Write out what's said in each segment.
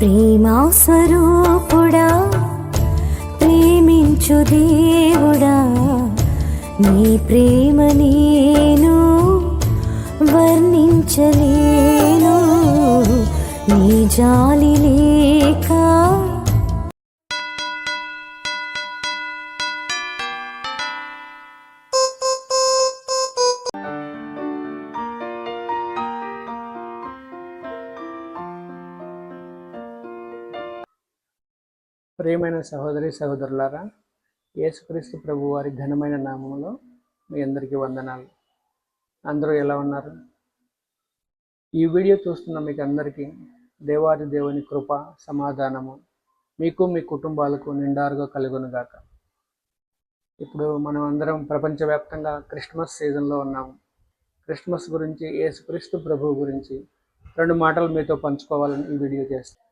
ప్రేమా స్వరూపుడా ప్రేమించు దేవుడా. నీ ప్రేమ నేను వర్ణించలేను. నీ జాలి ప్రియమైన సహోదరి సహోదరులారా యేసుక్రీస్తు ప్రభు వారి ఘనమైన నామంలో మీ అందరికీ వందనాలు. అందరూ ఎలా ఉన్నారు? ఈ వీడియో చూస్తున్న మీకు అందరికీ దేవాది దేవుని కృప సమాధానము మీకు మీ కుటుంబాలకు నిండారుగా కలుగునుగాక. ఇప్పుడు మనం అందరం ప్రపంచవ్యాప్తంగా క్రిస్మస్ సీజన్లో ఉన్నాము. క్రిస్మస్ గురించి యేసుక్రీస్తు ప్రభు గురించి రెండు మాటలు మీతో పంచుకోవాలని ఈ వీడియో చేస్తాను.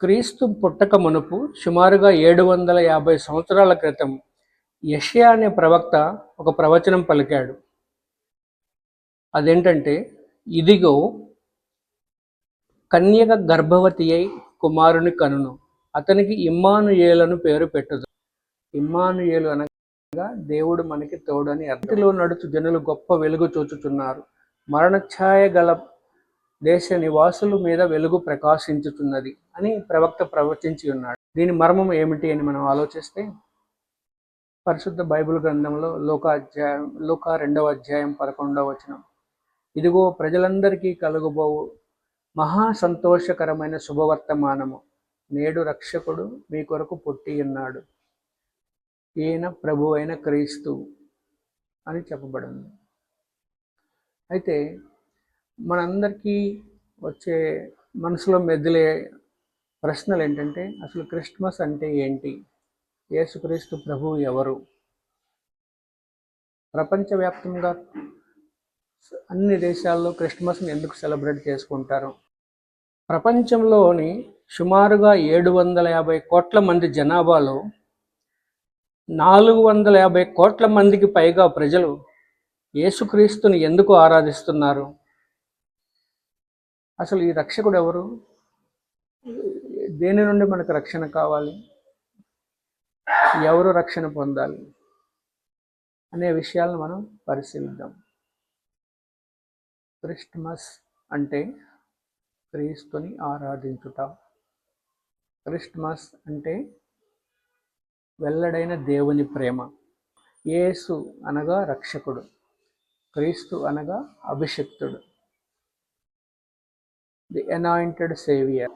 క్రీస్తు పుట్టక మునుపు సుమారుగా ఏడు వందల యాభై సంవత్సరాల క్రితం యషయా అనే ప్రవక్త ఒక ప్రవచనం పలికాడు. అదేంటంటే ఇదిగో కన్యక గర్భవతి అయి కుమారుని కనును. అతనికి ఇమ్మానుయేలను పేరు పెట్టుదు. ఇమ్మానుయేలు అనగా దేవుడు మనకి తోడని అతిలో నడుచు జనులు గొప్ప వెలుగు చూచుచున్నారు. మరణఛాయ గల దేశ నివాసుల మీద వెలుగు ప్రకాశించుతున్నది అని ప్రవక్త ప్రవచించి ఉన్నాడు. దీని మర్మం ఏమిటి అని మనం ఆలోచిస్తే పరిశుద్ధ బైబిల్ గ్రంథంలో లోకాధ్యాయం లోక రెండవ అధ్యాయం పదకొండవ వచనం. ఇదిగో ప్రజలందరికీ కలుగుబోవు. మహా సంతోషకరమైన శుభవర్తమానము. నేడు రక్షకుడు మీ కొరకు పుట్టి ఉన్నాడు. ఈయన ప్రభు అయిన క్రీస్తు అని చెప్పబడింది. అయితే మనందరికీ వచ్చే మనసులో మెదిలే ప్రశ్నలు ఏంటంటే అసలు క్రిస్మస్ అంటే ఏంటి? యేసుక్రీస్తు ప్రభు ఎవరు? ప్రపంచవ్యాప్తంగా అన్ని దేశాల్లో క్రిస్మస్ని ఎందుకు సెలబ్రేట్ చేసుకుంటారు? ప్రపంచంలోని సుమారుగా ఏడు వందల యాభై కోట్ల మంది జనాభాలో నాలుగు వందల యాభై కోట్ల మందికి పైగా ప్రజలు యేసుక్రీస్తుని ఎందుకు ఆరాధిస్తున్నారు? అసలు ఈ రక్షకుడు ఎవరు? దేని నుండి మనకు రక్షణ కావాలి? ఎవరు రక్షణ పొందాలి? అనే విషయాలను మనం పరిశీలిద్దాం. క్రిస్టమస్ అంటే క్రీస్తుని ఆరాధించుట. క్రిస్టమస్ అంటే వెల్లడైన దేవుని ప్రేమ. యేసు అనగా రక్షకుడు. క్రీస్తు అనగా అభిషక్తుడు. The anointed saviour.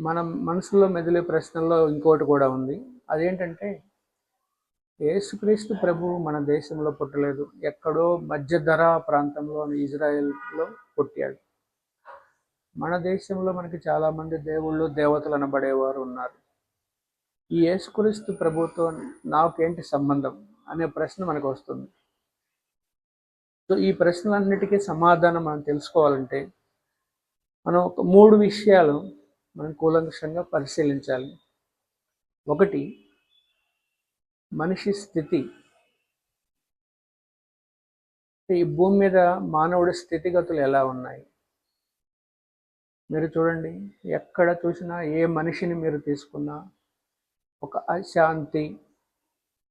మనం మనసులో మెదిలే ప్రశ్నల్లో ఇంకోటి కూడా ఉంది. అదేంటంటే యేసుక్రీస్తు ప్రభు మన దేశంలో పుట్టలేదు. ఎక్కడో మధ్యధరా ప్రాంతంలో ఇజ్రాయెల్లో పుట్టాడు. మన దేశంలో మనకి చాలామంది దేవుళ్ళు దేవతలు అనబడేవారు ఉన్నారు. ఈ యేసుక్రీస్తు ప్రభుతో నాకేంటి సంబంధం అనే ప్రశ్న మనకు వస్తుంది. సో ఈ ప్రశ్నలన్నిటికీ సమాధానం మనం తెలుసుకోవాలంటే మనం ఒక మూడు విషయాలు మనం కూలంకషంగా పరిశీలించాలి. ఒకటి మనిషి స్థితి. ఈ భూమి మీద మానవుడి స్థితిగతులు ఎలా ఉన్నాయి? మీరు చూడండి ఎక్కడ చూసినా ఏ మనిషిని మీరు తీసుకున్నా ఒక అశాంతి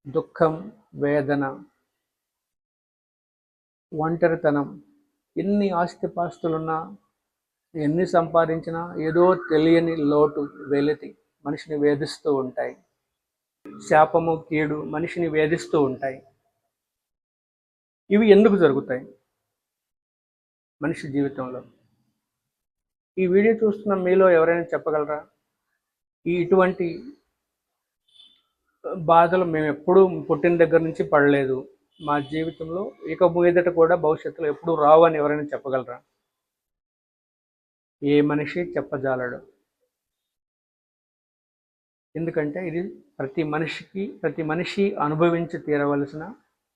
దుఃఖం వేదన ఒంటరితనం ఎన్ని ఆస్తిపాస్తులున్నా ఎన్ని సంపాదించినా ఏదో తెలియని లోటు వెలితి మనిషిని వేధిస్తూ ఉంటాయి. శాపము కీడు మనిషిని వేధిస్తూ ఉంటాయి. ఇవి ఎందుకు జరుగుతాయి? మనిషి జీవితంలో. ఈ వీడియో చూస్తున్న మీలో ఎవరైనా చెప్పగలరా? ఈ ఇటువంటి బాధలు మేము ఎప్పుడూ పుట్టిన దగ్గర నుంచి పడలేదు. మా జీవితంలో ఇక మీదట కూడా భవిష్యత్తులో ఎప్పుడు రావు అని ఎవరైనా చెప్పగలరా? ఏ మనిషి చెప్పజాలడు. ఎందుకంటే ఇది ప్రతి మనిషికి ప్రతి మనిషి అనుభవించి తీరవలసిన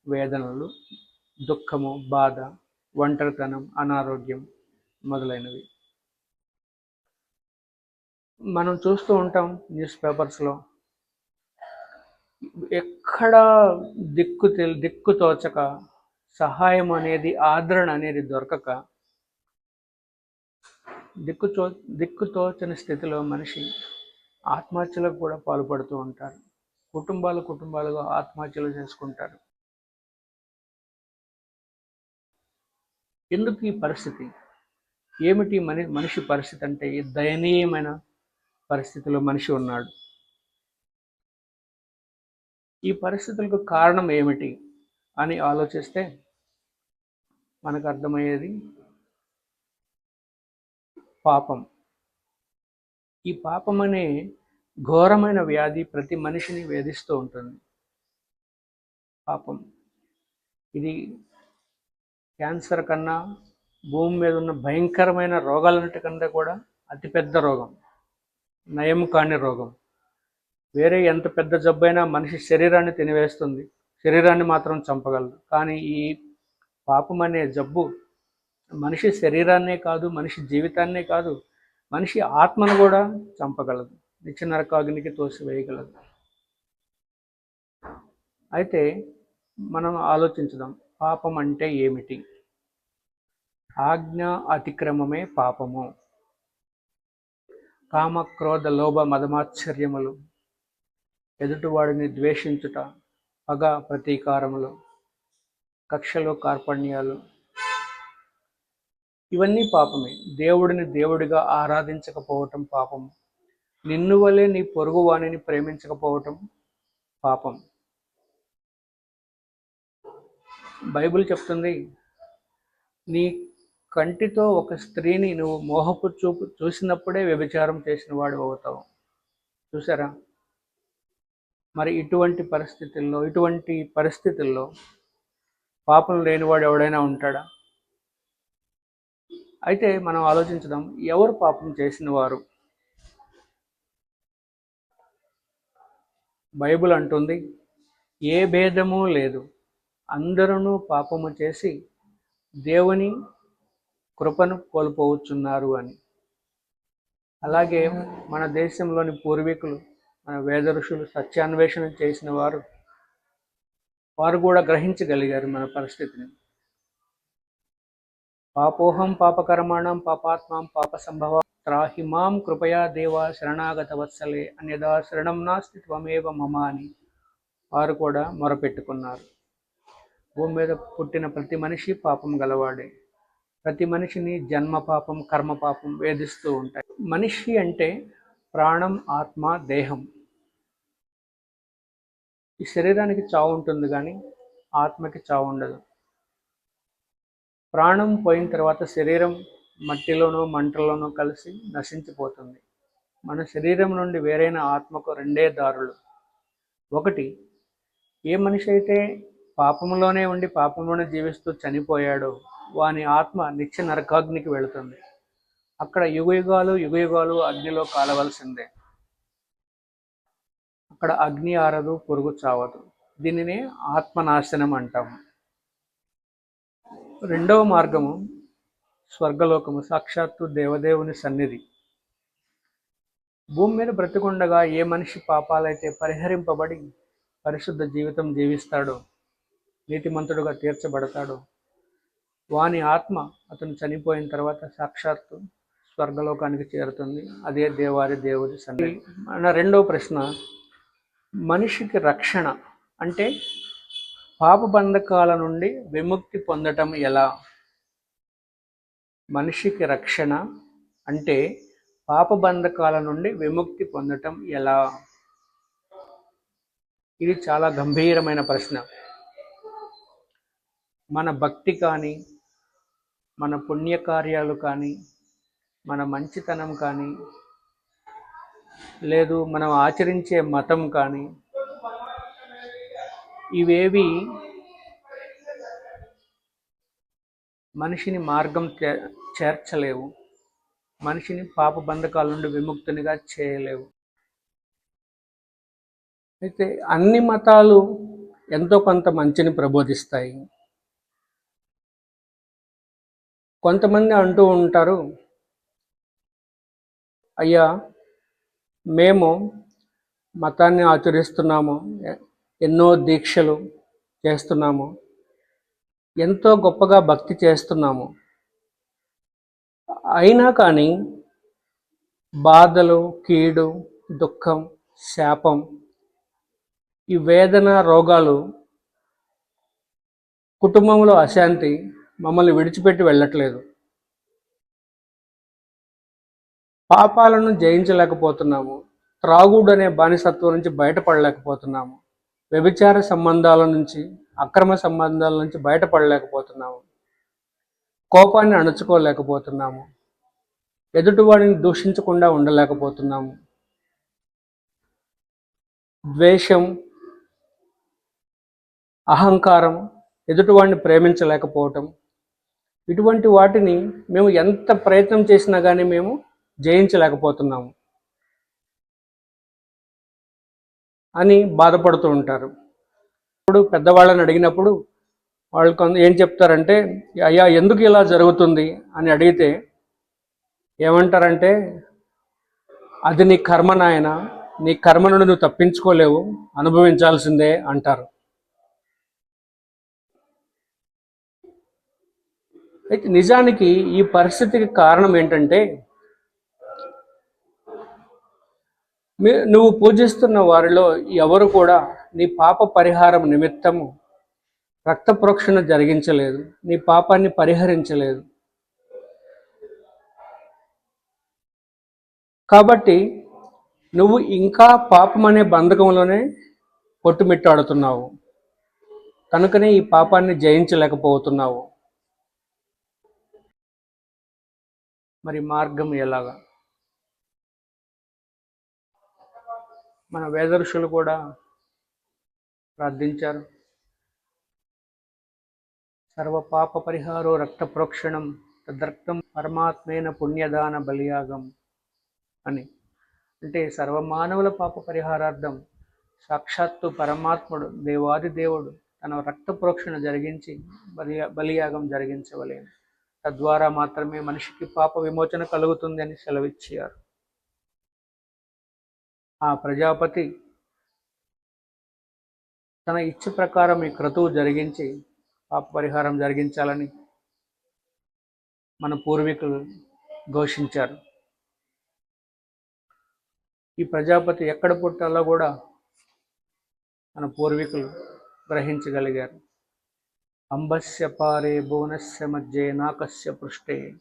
వేదనలు దుఃఖము బాధ ఒంటరితనం అనారోగ్యం మొదలైనవి. మనం చూస్తూ ఉంటాం న్యూస్ పేపర్స్లో ఎక్కడ దిక్కు తెలి దిక్కు తోచక సహాయం అనేది ఆదరణ అనేది దొరకక దిక్కుతో దిక్కుతోచని స్థితిలో మనిషి ఆత్మహత్యలకు కూడా పాల్పడుతూ ఉంటారు. కుటుంబాలు కుటుంబాలుగా ఆత్మహత్యలు చేసుకుంటారు. ఎందుకు ఈ పరిస్థితి? ఏమిటి మని మనిషి పరిస్థితి అంటే? ఈ దయనీయమైన పరిస్థితిలో మనిషి ఉన్నాడు. ఈ పరిస్థితులకు కారణం ఏమిటి అని ఆలోచిస్తే మనకు అర్థమయ్యేది పాపం. ఈ పాపం అనే ఘోరమైన వ్యాధి ప్రతి మనిషిని వేధిస్తూ ఉంటుంది. పాపం. ఇది క్యాన్సర్ కన్నా భూమి మీద ఉన్న భయంకరమైన రోగాలన్నిటికన్నా కూడా అతిపెద్ద రోగం. నయం కాని రోగం. వేరే ఎంత పెద్ద జబ్బైనా మనిషి శరీరాన్ని తినివేస్తుంది. శరీరాన్ని మాత్రం చంపగలదు. కానీ ఈ పాపం అనే జబ్బు మనిషి శరీరాన్నే కాదు మనిషి జీవితాన్నే కాదు మనిషి ఆత్మను కూడా చంపగలదు. నిత్య నరకాగ్నికి తోసివేయగలదు. అయితే మనం ఆలోచించుదాం పాపం అంటే ఏమిటి? ఆజ్ఞ అతిక్రమమే పాపము. కామ క్రోధ లోభ మదమాశ్చర్యములు ఎదుటివాడిని ద్వేషించుట పగ ప్రతీకారములు కక్షలు కార్పణ్యాలు ఇవన్నీ పాపమే. దేవుడిని దేవుడిగా ఆరాధించకపోవటం పాపం. నిన్ను వలె నీ పొరుగు వాణిని ప్రేమించకపోవటం పాపం. బైబిల్ చెప్తుంది నీ కంటితో ఒక స్త్రీని నువ్వు మోహపు చూపు చూసినప్పుడే వ్యభిచారం చేసిన వాడు అవుతావు. చూసారా? మరి ఇటువంటి పరిస్థితుల్లో ఇటువంటి పరిస్థితుల్లో పాపం లేనివాడు ఎవడైనా ఉంటాడా? అయితే మనం ఆలోచించడం ఎవరు పాపం చేసిన వారు బైబిల్ అంటుంది ఏ భేదము లేదు. అందరూ పాపము చేసి దేవుని కృపను కోల్పోవచ్చున్నారు అని. అలాగే మన దేశంలోని పూర్వీకులు మన వేద ఋషులు సత్యాన్వేషణ చేసిన వారు వారు కూడా గ్రహించగలిగారు మన పరిస్థితిని. పాపోహం పాపకర్మాణం పాపాత్మాం పాప సంభవ త్రాహి మాం కృపయా దేవా శరణాగత వత్సలే అన్యదా శరణం నాస్తి త్వమేవ మమ అని వారు కూడా మొరపెట్టుకున్నారు. భూమి మీద పుట్టిన ప్రతి మనిషి పాపం గలవాడే. ప్రతి మనిషిని జన్మ పాపం కర్మ పాపం వేధిస్తూ ఉంటాయి. మనిషి అంటే ప్రాణం ఆత్మ దేహం. ఈ శరీరానికి చావు ఉంటుంది కానీ ఆత్మకి చావు ఉండదు. ప్రాణం పోయిన తర్వాత శరీరం మట్టిలోనూ మంటల్లోనూ కలిసి నశించిపోతుంది. మన శరీరం నుండి వేరైన ఆత్మకు రెండే దారులు. ఒకటి ఏ మనిషి అయితే పాపంలోనే ఉండి పాపంలోనే జీవిస్తూ చనిపోయాడో వాని ఆత్మ నిత్య నరకాగ్నికి వెళుతుంది. అక్కడ యుగయుగాలు యుగయుగాలు అగ్నిలో కాలవలసిందే. అక్కడ అగ్ని ఆరదు పురుగు చావదు. దీనినే ఆత్మనాశనం అంటాము. రెండవ మార్గము స్వర్గలోకము సాక్షాత్తు దేవదేవుని సన్నిధి. భూమి మీద బ్రతికుండగా ఏ మనిషి పాపాలైతే పరిహరింపబడి పరిశుద్ధ జీవితం జీవిస్తాడో నీతిమంతుడుగా తీర్చబడతాడో వాని ఆత్మ అతను చనిపోయిన తర్వాత సాక్షాత్తు స్వర్గలోకానికి చేరుతుంది. అదే దేవారి దేవుడి సన్నిధి. మన రెండవ ప్రశ్న మనిషికి రక్షణ అంటే పాప బంధకాల నుండి విముక్తి పొందటం ఎలా? మనిషికి రక్షణ అంటే పాప బంధకాల నుండి విముక్తి పొందటం ఎలా? ఇది చాలా గంభీరమైన ప్రశ్న. మన భక్తి కానీ మన పుణ్యకార్యాలు కానీ మన మంచితనం కానీ లేదు మనం ఆచరించే మతం కానీ ఇవేవి మనిషిని మార్గం చే- చేర్చలేవు. మనిషిని పాప బంధకాల నుండి విముక్తునిగా చేయలేవు. అయితే అన్ని మతాలు ఎంతో కొంత మంచిని ప్రబోధిస్తాయి. కొంతమంది అంటూ ఉంటారు అయ్యా మేము మతాన్ని ఆచరిస్తున్నాము. ఎన్నో దీక్షలు చేస్తున్నాము. ఎంతో గొప్పగా భక్తి చేస్తున్నాము. అయినా కానీ బాధలు కీడు దుఃఖం శాపం ఈ వేదన రోగాలు కుటుంబంలో అశాంతి మమ్మల్ని విడిచిపెట్టి వెళ్ళట్లేదు. పాపాలను జయించలేకపోతున్నాము. త్రాగుడు అనే బానిసత్వం నుంచి బయటపడలేకపోతున్నాము. వ్యభిచార సంబంధాల నుంచి అక్రమ సంబంధాల నుంచి బయటపడలేకపోతున్నాము. కోపాన్ని అణుచుకోలేకపోతున్నాము. ఎదుటివాడిని దూషించకుండా ఉండలేకపోతున్నాము. ద్వేషం అహంకారం ఎదుటివాడిని ప్రేమించలేకపోవటం. ఇటువంటి వాటిని మేము ఎంత ప్రయత్నం చేసినా కానీ మేము జయించలేకపోతున్నాము. అని బాధపడుతూ ఉంటారు. ఇప్పుడు పెద్దవాళ్ళని అడిగినప్పుడు వాళ్ళు కొంత ఏం చెప్తారంటే అయ్యా ఎందుకు ఇలా జరుగుతుంది? అని అడిగితే ఏమంటారంటే అది నీ కర్మ నాయన నీ కర్మ నుండి నువ్వు తప్పించుకోలేవు అనుభవించాల్సిందే అంటారు. అయితే నిజానికి ఈ పరిస్థితికి కారణం ఏంటంటే మీ నువ్వు పూజిస్తున్న వారిలో ఎవరు కూడా నీ పాప పరిహారం నిమిత్తము రక్త ప్రోక్షణ జరిగించలేదు. నీ పాపాన్ని పరిహరించలేదు. కాబట్టి నువ్వు ఇంకా పాపం అనే బంధకంలోనే కొట్టుమిట్టాడుతున్నావు. కనుకనే ఈ పాపాన్ని జయించలేకపోతున్నావు. మరి మార్గం ఎలాగా? మన వేదరుషులు కూడా ప్రార్థించారు. సర్వ పాప పరిహారో రక్త ప్రోక్షణం తద్రక్తం పరమాత్మేన పుణ్యదాన బలియాగం అని. అంటే సర్వమానవుల పాప పరిహారార్థం సాక్షాత్తు పరమాత్ముడు దేవాది దేవుడు తన రక్త ప్రోక్షణ జరిగించి బలియా బలియాగం జరిగించవలేను. తద్వారా మాత్రమే మనిషికి పాప విమోచన కలుగుతుంది అని సెలవిచ్చారు. ఆ ప్రజాపతి తన ఇచ్చ ప్రకారం ఈ క్రతువు జరిగించి పాప పరిహారం జరిగించాలని మన పూర్వీకులు ఘోషించారు. ఈ ప్రజాపతి ఎక్కడ పుట్టాలో కూడా మన పూర్వీకులు గ్రహించగలిగారు. అంబస్య పారే భువనస్య మధ్య నాకస్య పృష్ఠే.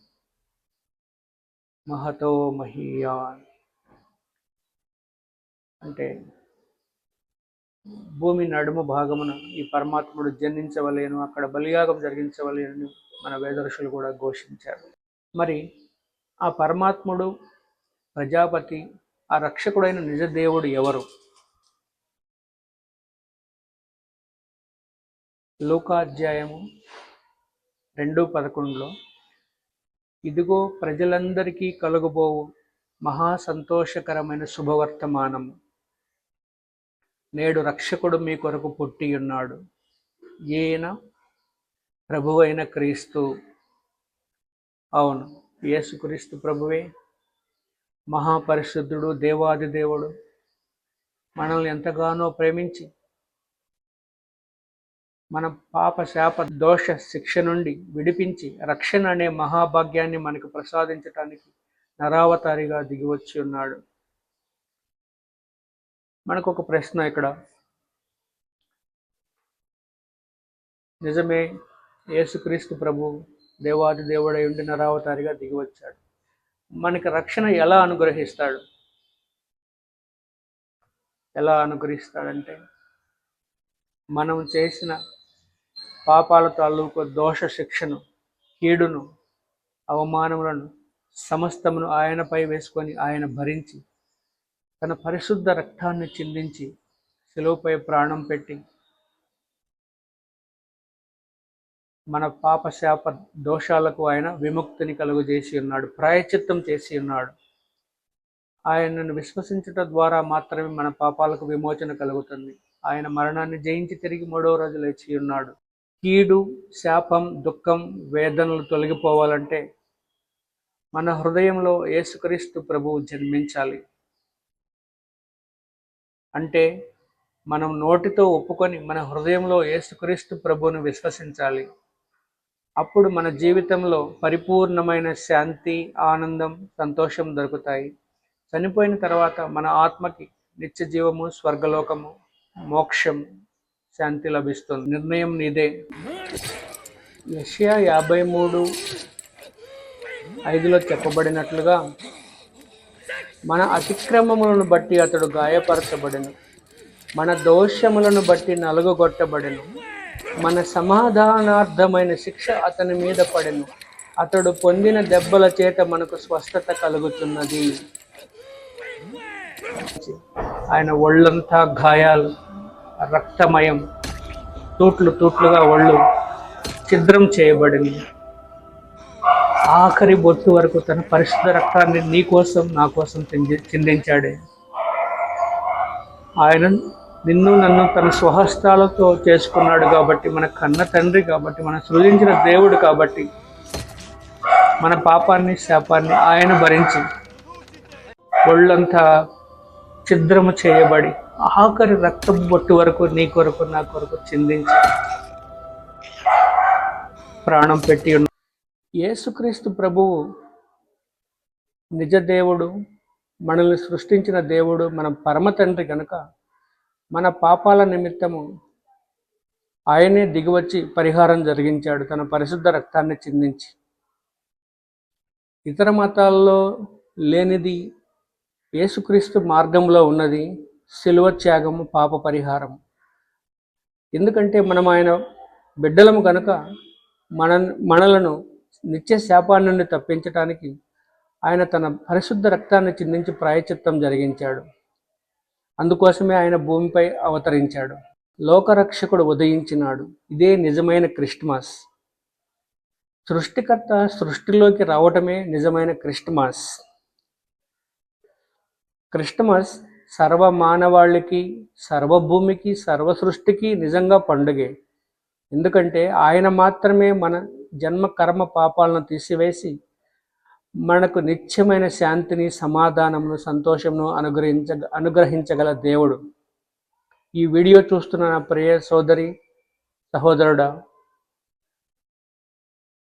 మహతో మహీయాన్. అంటే భూమి నడుము భాగమున ఈ పరమాత్ముడు జన్మించవలేను అక్కడ బలియాగం జరిగించవలేను మన వేదరుషులు కూడా ఘోషించారు. మరి ఆ పరమాత్ముడు ప్రజాపతి ఆ రక్షకుడైన నిజ దేవుడు ఎవరు? లోకాధ్యాయము రెండు పదకొండులో ఇదిగో ప్రజలందరికీ కలుగుబోవు మహా సంతోషకరమైన శుభవర్తమానము. నేడు రక్షకుడు మీ కొరకు పుట్టి ఉన్నాడు. ఈయన ప్రభువైన క్రీస్తు. అవును యేసుక్రీస్తు ప్రభువే. మహాపరిశుద్ధుడు దేవాది దేవుడు. మనల్ని ఎంతగానో ప్రేమించి మన పాప శాప దోష శిక్ష నుండి విడిపించి రక్షణ అనే మహాభాగ్యాన్ని మనకు ప్రసాదించటానికి నరావతారిగా దిగివచ్చి ఉన్నాడు. మనకు ఒక ప్రశ్న ఇక్కడ. నిజమే యేసుక్రీస్తు ప్రభు దేవాది దేవుడై ఉండి నరావతారిగా దిగివచ్చాడు. మనకి రక్షణ ఎలా అనుగ్రహిస్తాడు? ఎలా అనుగ్రహిస్తాడంటే మనం చేసిన పాపాల తాలూకు దోష శిక్షను కీడును అవమానములను సమస్తమును ఆయనపై వేసుకొని ఆయన భరించి తన పరిశుద్ధ రక్తాన్ని చెల్లించి శిలువపై ప్రాణం పెట్టి మన పాప శాప దోషాలకు ఆయన విముక్తిని కలుగజేసి ఉన్నాడు ప్రాయచిత్తం చేసి ఉన్నాడు. ఆయనను విశ్వసించుట ద్వారా మాత్రమే మన పాపాలకు విమోచన కలుగుతుంది. ఆయన మరణాన్ని జయించి తిరిగి మూడవ రోజు లేచి ఉన్నాడు. కీడు శాపం దుఃఖం వేదనలు తొలగిపోవాలంటే మన హృదయంలో యేసుక్రీస్తు ప్రభువు జన్మించాలి. అంటే మనం నోటితో ఒప్పుకొని మన హృదయంలో యేసుక్రీస్తు ప్రభువును విశ్వసించాలి. అప్పుడు మన జీవితంలో పరిపూర్ణమైన శాంతి ఆనందం సంతోషం దొరుకుతాయి. చనిపోయిన తర్వాత మన ఆత్మకి నిత్య జీవము స్వర్గలోకము మోక్షం శాంతి లభిస్తుంది. నిర్ణయం నీదే. యషయా యాభై మూడు ఐదులో చెప్పబడినట్లుగా మన అతిక్రమములను బట్టి అతడు గాయపరచబడెను. మన దోషములను బట్టి నలుగుగొట్టబడెను మన సమాధానార్థమైన శిక్ష అతని మీద పడెను. అతడు పొందిన దెబ్బల చేత మనకు స్వస్థత కలుగుతున్నది. ఆయన ఒళ్ళంతా గాయాలు రక్తమయం తూట్లు తూట్లుగా ఒళ్ళు ఛిద్రం చేయబడింది ఆఖరి బొట్టు వరకు తన పరిశుద్ధ రక్తాన్ని నీ కోసం నా కోసం చిందించాడే ఆయన నిన్ను నన్ను తన స్వహస్తాలతో చేసుకున్నాడు కాబట్టి మన కన్న తండ్రి కాబట్టి మన సృజించిన దేవుడు కాబట్టి మన పాపాన్ని శాపాన్ని ఆయన భరించి ఒళ్ళంతా ఛిద్రము చేయబడి ఆఖరి రక్తం బొట్టు వరకు నీ కొరకు నా కొరకు చిందించి ప్రాణం పెట్టి ఉన్న యేసుక్రీస్తు ప్రభువు నిజ దేవుడు మనల్ని సృష్టించిన దేవుడు మన పరమ తండ్రి కనుక మన పాపాల నిమిత్తము ఆయనే దిగివచ్చి పరిహారం జరిగించాడు తన పరిశుద్ధ రక్తాన్ని చిందించి. ఇతర మతాల్లో లేనిది యేసుక్రీస్తు మార్గంలో ఉన్నది శిలువ త్యాగము పాప పరిహారం ఎందుకంటే మనం ఆయన బిడ్డలము కనుక మన మనలను నిత్య శాపాన్ని నుండి తప్పించటానికి ఆయన తన పరిశుద్ధ రక్తాన్ని చిందించి ప్రాయచిత్తం జరిగించాడు. అందుకోసమే ఆయన భూమిపై అవతరించాడు. లోకరక్షకుడు ఉదయించినాడు. ఇదే నిజమైన క్రిస్మస్ సృష్టికర్త సృష్టిలోకి రావటమే నిజమైన క్రిస్మస్ క్రిస్టమస్ సర్వ మానవాళికి సర్వభూమికి సర్వ సృష్టికి నిజంగా పండుగే. ఎందుకంటే ఆయన మాత్రమే మన జన్మ కర్మ పాపాలను తీసివేసి మనకు నిత్యమైన శాంతిని సమాధానమును సంతోషమును అనుగ్రహించ అనుగ్రహించగల దేవుడు. ఈ వీడియో చూస్తున్న నా ప్రియ సోదరి సహోదరుడా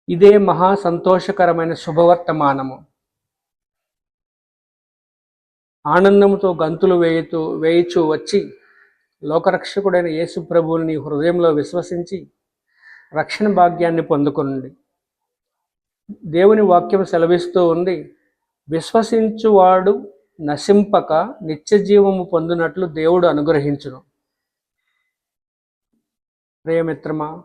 ఇదే మహా సంతోషకరమైన శుభవర్తమానము. ఆనందముతో గంతులు వేయుతూ వేయిచూ వచ్చి లోకరక్షకుడైన యేసు ప్రభువుని హృదయంలో విశ్వసించి రక్షణ భాగ్యాన్ని పొందుకునండి. దేవుని వాక్యం సెలవిస్తూ ఉంది విశ్వసించువాడు నశింపక నిత్య జీవము పొందినట్లు దేవుడు అనుగ్రహించును. ప్రియమిత్రమా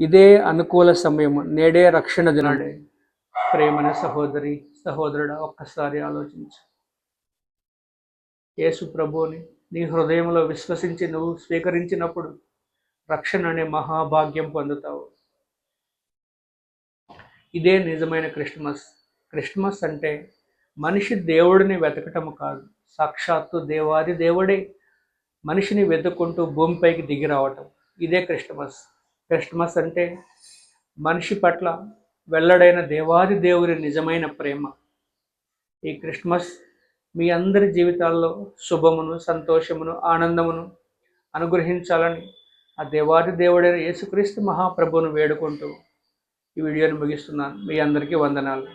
ఇదే అనుకూల సమయము నేడే రక్షణ దినాడే. ప్రేమన సహోదరి సహోదరుడా ఒక్కసారి ఆలోచించు. యేసు ప్రభువుని నీ హృదయంలో విశ్వసించి నువ్వు స్వీకరించినప్పుడు రక్షణ అనే మహాభాగ్యం పొందుతావు. ఇదే నిజమైన క్రిస్మస్. క్రిస్మస్ అంటే మనిషి దేవుడిని వెతకటం కాదు. సాక్షాత్తు దేవాది దేవుడే మనిషిని వెతుక్కుంటూ భూమిపైకి దిగి రావటం. ఇదే క్రిస్మస్. క్రిస్మస్ అంటే మనిషి పట్ల వెల్లడైన దేవాది దేవుని నిజమైన ప్రేమ. ఈ క్రిస్మస్ మీ అందరి జీవితాల్లో శుభమును సంతోషమును ఆనందమును అనుగ్రహించాలని ఆ దేవాది దేవుడైన యేసుక్రీస్తు మహాప్రభువును వేడుకుంటూ ఈ వీడియోని ముగిస్తున్నాను. మీ అందరికీ వందనాలు.